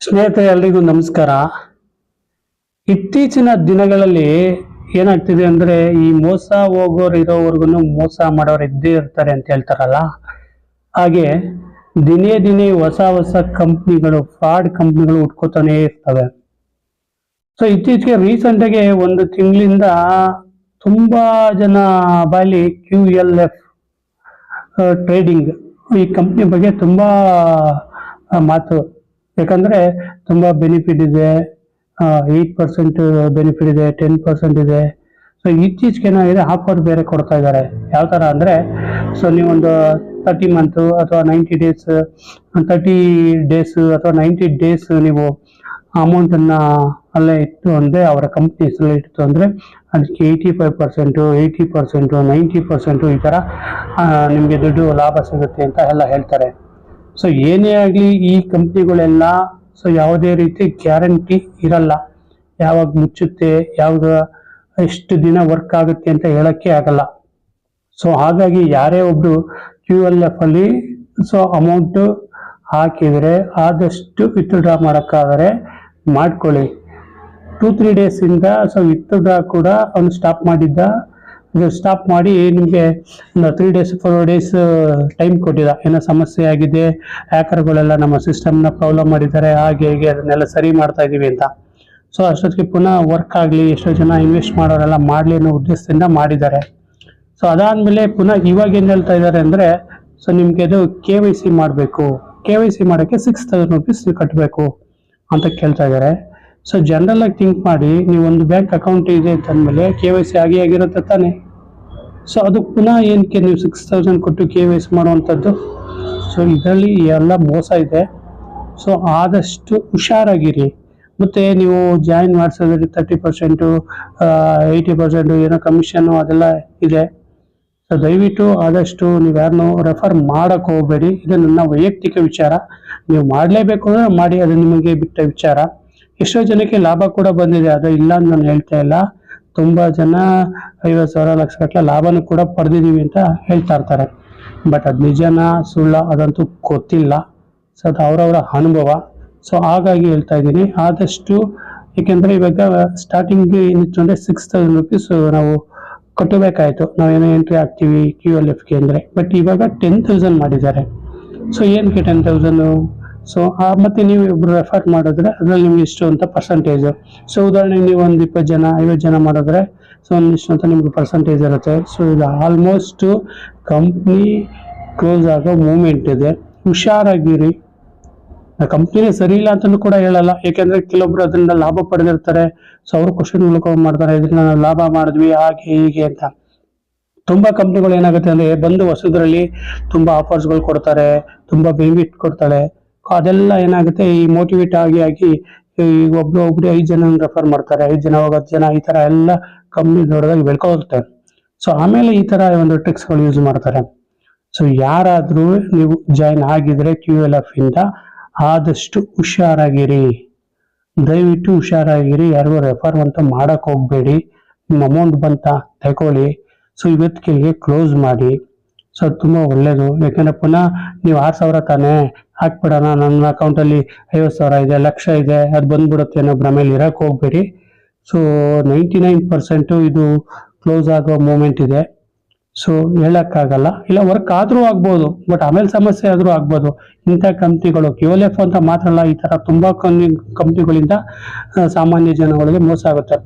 ಸ್ನೇಹಿತರೆ ಎಲ್ರಿಗೂ ನಮಸ್ಕಾರ. ಇತ್ತೀಚಿನ ದಿನಗಳಲ್ಲಿ ಏನಾಗ್ತಿದೆ ಅಂದ್ರೆ ಈ ಮೋಸ ಹೋಗೋರು ಇರೋವರೆಗೂ ಮೋಸ ಮಾಡೋರು ಇದ್ದೇ ಇರ್ತಾರೆ ಅಂತ ಹೇಳ್ತಾರಲ್ಲ. ಹಾಗೆ ದಿನೇ ದಿನೇ ಹೊಸ ಹೊಸ ಕಂಪ್ನಿಗಳು, ಫ್ರಾಡ್ ಕಂಪ್ನಿಗಳು ಹುಟ್ಕೋತಾನೆ ಇರ್ತವೆ. ಸೊ ಇತ್ತೀಚೆಗೆ ರೀಸೆಂಟ್ ಆಗಿ ಒಂದು ತಿಂಗಳಿಂದ ತುಂಬಾ ಜನ ಬಾಲಿ ಕ್ಯೂ ಎಲ್ ಎಫ್ ಟ್ರೇಡಿಂಗ್ ಈ ಕಂಪ್ನಿ ಬಗ್ಗೆ ತುಂಬಾ ಮಾತು ಯಾಕಂದ್ರೆ ತುಂಬಾ ಬೆನಿಫಿಟ್ ಇದೆ ಏಯ್ಟ್ ಪರ್ಸೆಂಟ್ ಬೆನಿಫಿಟ್ ಇದೆ ಟೆನ್ ಪರ್ಸೆಂಟ್ ಇದೆ. ಸೊ ಇತ್ತೀಚೆಗೆ ಏನಾಗಿದೆ ಆಫರ್ ಬೇರೆ ಕೊಡ್ತಾ ಇದ್ದಾರೆ. ಯಾವ ತರ ಅಂದ್ರೆ ಸೊ ನೀವೊಂದು ತರ್ಟಿ ಮಂತ್ ಅಥವಾ ನೈಂಟಿ ಡೇಸ್ ತರ್ಟಿ ಡೇಸ್ ಅಥವಾ ನೈಂಟಿ ಡೇಸ್ ನೀವು ಅಮೌಂಟ್ ಅನ್ನ ಅಲ್ಲೇ ಇಟ್ಟು ಅಂದರೆ, ಅವರ ಕಂಪ್ನಿ ಹೆಸರಲ್ಲಿ ಇಟ್ಟು ಅಂದ್ರೆ, ಅದಕ್ಕೆ eighty five percent eighty percent ninety percent ಈ ಥರ ನಿಮಗೆ ದುಡ್ಡು ಲಾಭ ಸಿಗುತ್ತೆ ಅಂತ ಎಲ್ಲ ಹೇಳ್ತಾರೆ. ಸೊ ಏನೇ ಆಗಲಿ ಈ ಕಂಪ್ನಿಗಳೆಲ್ಲ ಸೊ ಯಾವುದೇ ರೀತಿ ಗ್ಯಾರಂಟಿ ಇರಲ್ಲ. ಯಾವಾಗ ಮುಚ್ಚುತ್ತೆ, ಯಾವಾಗ ಎಷ್ಟು ದಿನ ವರ್ಕ್ ಆಗುತ್ತೆ ಅಂತ ಹೇಳಕ್ಕೆ ಆಗಲ್ಲ. ಸೊ ಹಾಗಾಗಿ ಯಾರೇ ಒಬ್ರು ಕ್ಯೂ ಎಲ್ ಎಫ್ ಅಲ್ಲಿ ಸೊ ಅಮೌಂಟ್ ಹಾಕಿದರೆ, ಆದಷ್ಟು ವಿತ್ಡ್ರಾ ಮಾಡೋಕ್ಕಾದರೆ ಮಾಡ್ಕೊಳ್ಳಿ. ಟೂ ತ್ರೀ ಡೇಸಿಂದ ಸೊ ವಿತ್ಡ್ರಾ ಕೂಡ ಅವನು ಸ್ಟಾಪ್ ಮಾಡಿದ್ದ. ಇದು ಸ್ಟಾಪ್ ಮಾಡಿ ನಿಮಗೆ ಒಂದು three days four days time ಕೊಟ್ಟಿದ್ದ ಏನೋ ಸಮಸ್ಯೆ ಆಗಿದೆ ಹ್ಯಾಕರ್ಗಳೆಲ್ಲ ನಮ್ಮ ಸಿಸ್ಟಮ್ನ ಪ್ರಾಬ್ಲಮ್ ಮಾಡಿದ್ದಾರೆ, ಹಾಗೆ ಹೀಗೆ ಅದನ್ನೆಲ್ಲ ಸರಿ ಮಾಡ್ತಾ ಇದ್ದೀವಿ ಅಂತ. ಸೊ ಅಷ್ಟೊತ್ತಿಗೆ ಪುನಃ ವರ್ಕ್ ಆಗಲಿ, ಎಷ್ಟೋ ಜನ ಇನ್ವೆಸ್ಟ್ ಮಾಡೋರೆಲ್ಲ ಮಾಡಲಿ ಅನ್ನೋ ಉದ್ದೇಶದಿಂದ ಮಾಡಿದ್ದಾರೆ. ಸೊ ಅದಾದಮೇಲೆ ಪುನಃ ಇವಾಗ ಏನು ಹೇಳ್ತಾ ಇದ್ದಾರೆ ಅಂದರೆ ಸೊ ನಿಮಗೆ ಅದು ಕೆ ವೈ ಸಿ ಮಾಡಬೇಕು. ಕೆ ವೈ ಸಿ ಮಾಡೋಕ್ಕೆ ಸಿಕ್ಸ್ ತೌಸಂಡ್ ರುಪೀಸ್ ಕಟ್ಟಬೇಕು ಅಂತ ಕೇಳ್ತಾ ಇದ್ದಾರೆ. ಸೊ ಜನರಲ್ ಆಗಿ ಥಿಂಕ್ ಮಾಡಿ ನೀವು ಒಂದು ಬ್ಯಾಂಕ್ ಅಕೌಂಟ್ ಇದೆ ಅಂತಂದಮೇಲೆ ಕೆ ವೈ ಸಿ ಆಗಿ ಆಗಿರುತ್ತೆ ತಾನೇ? ಸೊ ಅದು ಪುನಃ ಏನಕ್ಕೆ ನೀವು ಸಿಕ್ಸ್ ತೌಸಂಡ್ ಕೊಟ್ಟು ಕೆ ವೈ ಮಾಡುವಂಥದ್ದು? ಸೊ ಇದರಲ್ಲಿ ಎಲ್ಲ ಮೋಸ ಇದೆ. ಸೊ ಆದಷ್ಟು ಹುಷಾರಾಗಿರಿ. ಮತ್ತು ನೀವು ಜಾಯಿನ್ ಮಾಡಿಸೋದ್ರಲ್ಲಿ ತರ್ಟಿ ಪರ್ಸೆಂಟು ಏಯ್ಟಿ ಪರ್ಸೆಂಟು ಏನೋ ಕಮಿಷನ್ನು ಅದೆಲ್ಲ ಇದೆ. ಸೊ ದಯವಿಟ್ಟು ಆದಷ್ಟು ನೀವು ಯಾರನ್ನು ರೆಫರ್ ಮಾಡೋಕ್ಕೆ ಹೋಗಬೇಡಿ. ಇದು ನನ್ನ ವೈಯಕ್ತಿಕ ವಿಚಾರ. ನೀವು ಮಾಡಲೇಬೇಕು ಅಂದರೆ ಮಾಡಿ, ಅದು ನಿಮಗೆ ಬಿಟ್ಟ ವಿಚಾರ. ಎಷ್ಟೋ ಜನಕ್ಕೆ ಲಾಭ ಕೂಡ ಬಂದಿದೆ. ಅದು ಇಲ್ಲ ಅಂತ ನಾನು ಹೇಳ್ತಾ ಇಲ್ಲ. ತುಂಬ ಜನ ಐವತ್ತು ಸಾವಿರ, ಲಕ್ಷ ಗಟ್ಟಲೆ ಲಾಭನೂ ಕೂಡ ಪಡೆದಿದ್ದೀವಿ ಅಂತ ಹೇಳ್ತಾ ಇರ್ತಾರೆ. ಬಟ್ ಅದು ನಿಜನ ಸುಳ್ಳ ಅದಂತೂ ಗೊತ್ತಿಲ್ಲ. ಸೊ ಅದು ಅವರವರ ಅನುಭವ. ಸೊ ಹಾಗಾಗಿ ಹೇಳ್ತಾ ಇದ್ದೀನಿ. ಆದಷ್ಟು ಏಕೆಂದರೆ ಇವಾಗ ಸ್ಟಾರ್ಟಿಂಗ್ ಏನಿತ್ತು ಅಂದರೆ ಸಿಕ್ಸ್ ತೌಸಂಡ್ ರುಪೀಸ್ ನಾವು ಕಟ್ಟಬೇಕಾಯಿತು. ನಾವೇನೋ ಎಂಟ್ರಿ ಆಗ್ತೀವಿ ಕ್ಯೂ ಎಲ್ ಎಫ್ಗೆ ಅಂದರೆ. ಬಟ್ ಇವಾಗ ಟೆನ್ ತೌಸಂಡ್ ಮಾಡಿದ್ದಾರೆ. ಸೊ ಏನಕ್ಕೆ ಟೆನ್ ತೌಸಂಡು ಸೊ ಮತ್ತೆ ನೀವು ಇಬ್ರು ರೆಫರ್ ಮಾಡಿದ್ರೆ ಅದ್ರಲ್ಲಿ ನಿಮ್ಗೆ ಇಷ್ಟು ಅಂತ ಪರ್ಸಂಟೇಜ್ ಸೊ ಉದಾಹರಣೆಗೆ ನೀವು ಒಂದು ಇಪ್ಪತ್ತು ಜನ, ಐವತ್ತು ಜನ ಮಾಡಿದ್ರೆ ಸೊ ಒಂದಿಷ್ಟು ಅಂತ ನಿಮ್ಗೆ ಪರ್ಸಂಟೇಜ್ ಇರುತ್ತೆ. ಸೊ ಇದು ಆಲ್ಮೋಸ್ಟ್ ಕಂಪ್ನಿ ಕ್ಲೋಸ್ ಆಗೋ ಮೂಮೆಂಟ್ ಇದೆ. ಹುಷಾರಾಗಿರಿ. ಕಂಪ್ನಿನೇ ಸರಿ ಇಲ್ಲ ಅಂತಲೂ ಕೂಡ ಹೇಳಲ್ಲ. ಯಾಕೆಂದ್ರೆ ಕೆಲವೊಬ್ರು ಅದರಿಂದ ಲಾಭ ಪಡೆದಿರ್ತಾರೆ. ಸೊ ಅವರು ಕ್ವಶನ್ ಮೂಲಕ ಮಾಡ್ತಾರೆ. ಇದರಿಂದ ನಾವು ಲಾಭ ಮಾಡಿದ್ವಿ, ಹಾಗೆ, ಹೀಗೆ ಅಂತ. ತುಂಬಾ ಕಂಪ್ನಿಗಳು ಏನಾಗುತ್ತೆ ಅಂದ್ರೆ ಬಂದು ಹೊಸದ್ರಲ್ಲಿ ತುಂಬಾ ಆಫರ್ಸ್ಗಳು ಕೊಡ್ತಾರೆ. ತುಂಬಾ ಬೆನಿಫಿಟ್ ಕೊಡ್ತಾಳೆ. ಅದೆಲ್ಲ ಏನಾಗುತ್ತೆ, ಈ ಮೋಟಿವೇಟ್ ಆಗಿ ಆಗಿ ಈಗ ಒಬ್ರು ಒಬ್ರು ಐದು ಜನ ರೆಫರ್ ಮಾಡ್ತಾರೆ, ಐದು ಜನ ಹೋಗಿ ಜನ ಈ ತರ ಎಲ್ಲ ಕಂಪ್ನಿ ದೊಡ್ಡದಾಗಿ ಬೆಳ್ಕೋಗ್ತಾರೆ ಸೊ ಆಮೇಲೆ ಈ ತರ ಒಂದು ಟ್ರಿಕ್ಸ್ಗಳು ಯೂಸ್ ಮಾಡ್ತಾರೆ. ಸೊ ಯಾರಾದ್ರೂ ನೀವು ಜಾಯಿನ್ ಆಗಿದ್ರೆ ಕ್ಯೂ ಎಲ್ ಎಫ್ ಇಂದ ಆದಷ್ಟು ಹುಷಾರಾಗಿರಿ. ದಯವಿಟ್ಟು ಹುಷಾರಾಗಿರಿ, ಯಾರಿಗೂ ರೆಫರ್ ಅಂತ ಮಾಡಕ್ ಹೋಗ್ಬೇಡಿ. ನಿಮ್ಮ ಅಮೌಂಟ್ ಬಂತ ತಗೊಳ್ಳಿ. ಸೊ ಇವತ್ತಿಗೆ ಕ್ಲೋಸ್ ಮಾಡಿ. ಸೊ ಅದು ತುಂಬ ಒಳ್ಳೇದು. ಯಾಕಂದ್ರೆ ಪುನಃ ನೀವು ಆರು ಸಾವಿರ ತಾನೇ ಹಾಕ್ಬಿಡೋಣ. ನನ್ನ ಅಕೌಂಟಲ್ಲಿ ಐವತ್ತು ಸಾವಿರ ಇದೆ, ಲಕ್ಷ ಇದೆ, ಅದು ಬಂದ್ಬಿಡುತ್ತೆ ಅನ್ನೋ ಭ್ರಮೇಲಿ ಇರೋಕ್ಕೆ ಹೋಗ್ಬೇಡಿ. ಸೊ ನೈಂಟಿ ನೈನ್ ಪರ್ಸೆಂಟು ಇದು ಕ್ಲೋಸ್ ಆಗೋ ಮೂಮೆಂಟ್ ಇದೆ. ಸೊ ಹೇಳಕ್ಕಾಗಲ್ಲ. ಇಲ್ಲ ವರ್ಕ್ ಆದ್ರೂ ಆಗ್ಬೋದು ಬಟ್ ಆಮೇಲೆ ಸಮಸ್ಯೆ ಆದ್ರೂ ಆಗ್ಬೋದು. ಇಂಥ ಕಂಪ್ನಿಗಳು ಎಫ್ ಅಂತ ಮಾತ್ರ ಅಲ್ಲ, ಈ ತರ ತುಂಬಾ ಕಂಪ್ನಿಗಳಿಂದ ಸಾಮಾನ್ಯ ಜನಗಳಿಗೆ ಮೋಸ ಆಗುತ್ತೆ.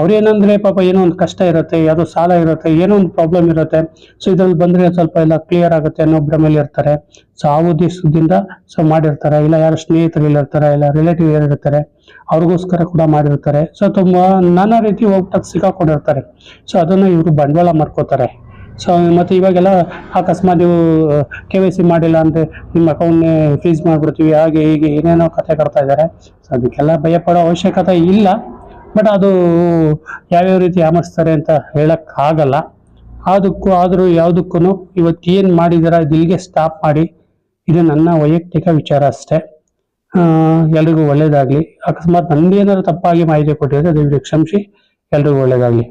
ಅವ್ರೇನಂದ್ರೆ ಪಾಪ ಏನೋ ಒಂದು ಕಷ್ಟ ಇರುತ್ತೆ, ಯಾವುದೋ ಸಾಲ ಇರುತ್ತೆ, ಏನೋ ಒಂದು ಪ್ರಾಬ್ಲಮ್ ಇರುತ್ತೆ. ಸೊ ಇದ್ರಲ್ಲಿ ಬಂದ್ರೆ ಸ್ವಲ್ಪ ಎಲ್ಲ ಕ್ಲಿಯರ್ ಆಗುತ್ತೆ ಅನ್ನೋ ಭ್ರಮೆಯಲ್ಲಿ ಇರ್ತಾರೆ. ಸೊ ಆ ಉದ್ದೇಶದಿಂದ ಸೊ ಮಾಡಿರ್ತಾರೆ. ಇಲ್ಲ, ಯಾರು ಸ್ನೇಹಿತರು ಇರ್ತಾರೆ, ಇಲ್ಲ ರಿಲೇಟಿವ್ ಇರ್ತಾರೆ ಅವ್ರಿಗೋಸ್ಕರ ಕೂಡ ಮಾಡಿರ್ತಾರೆ. ಸೊ ತುಂಬಾ ನಾನಾ ರೀತಿ ಹೋಗ್ತಾ ಸಿಕ್ಕಾಕೊಂಡಿರ್ತಾರೆ. ಸೊ ಅದನ್ನ ಇವರು ಬಂಡವಾಳ ಮಾಡ್ಕೋತಾರೆ ಸೊ ಮತ್ತು ಇವಾಗೆಲ್ಲ ಅಕಸ್ಮಾತ್ ನೀವು ಕೆ ವೈ ಸಿ ಮಾಡಿಲ್ಲ ಅಂದರೆ ನಿಮ್ಮ ಅಕೌಂಟ್ನೇ ಫ್ರೀಸ್ ಮಾಡ್ಬಿಡ್ತೀವಿ, ಹಾಗೆ ಹೀಗೆ ಏನೇನೋ ಕತೆ ಕಟ್ತಾ ಇದ್ದಾರೆ. ಸೊ ಅದಕ್ಕೆಲ್ಲ ಭಯಪಡೋ ಅವಶ್ಯಕತೆ ಇಲ್ಲ. ಬಟ್ ಅದು ಯಾವ್ಯಾವ ರೀತಿ ಆಮಿಸ್ತಾರೆ ಅಂತ ಹೇಳೋಕ್ಕಾಗಲ್ಲ. ಅದಕ್ಕೂ ಆದರೂ ಯಾವುದಕ್ಕೂ ಇವತ್ತು ಏನು ಮಾಡಿದಾರ ಇಲ್ಲಿಗೆ ಸ್ಟಾಪ್ ಮಾಡಿ. ಇದು ನನ್ನ ವೈಯಕ್ತಿಕ ವಿಚಾರ ಅಷ್ಟೇ. ಎಲ್ರಿಗೂ ಒಳ್ಳೇದಾಗ್ಲಿ. ಅಕಸ್ಮಾತ್ ನಂದೇನಾದ್ರು ತಪ್ಪಾಗಿ ಮಾಹಿತಿ ಕೊಟ್ಟಿದ್ರೆ ದಯವಿಟ್ಟು ಕ್ಷಮಿಸಿ. ಎಲ್ರಿಗೂ ಒಳ್ಳೇದಾಗ್ಲಿ.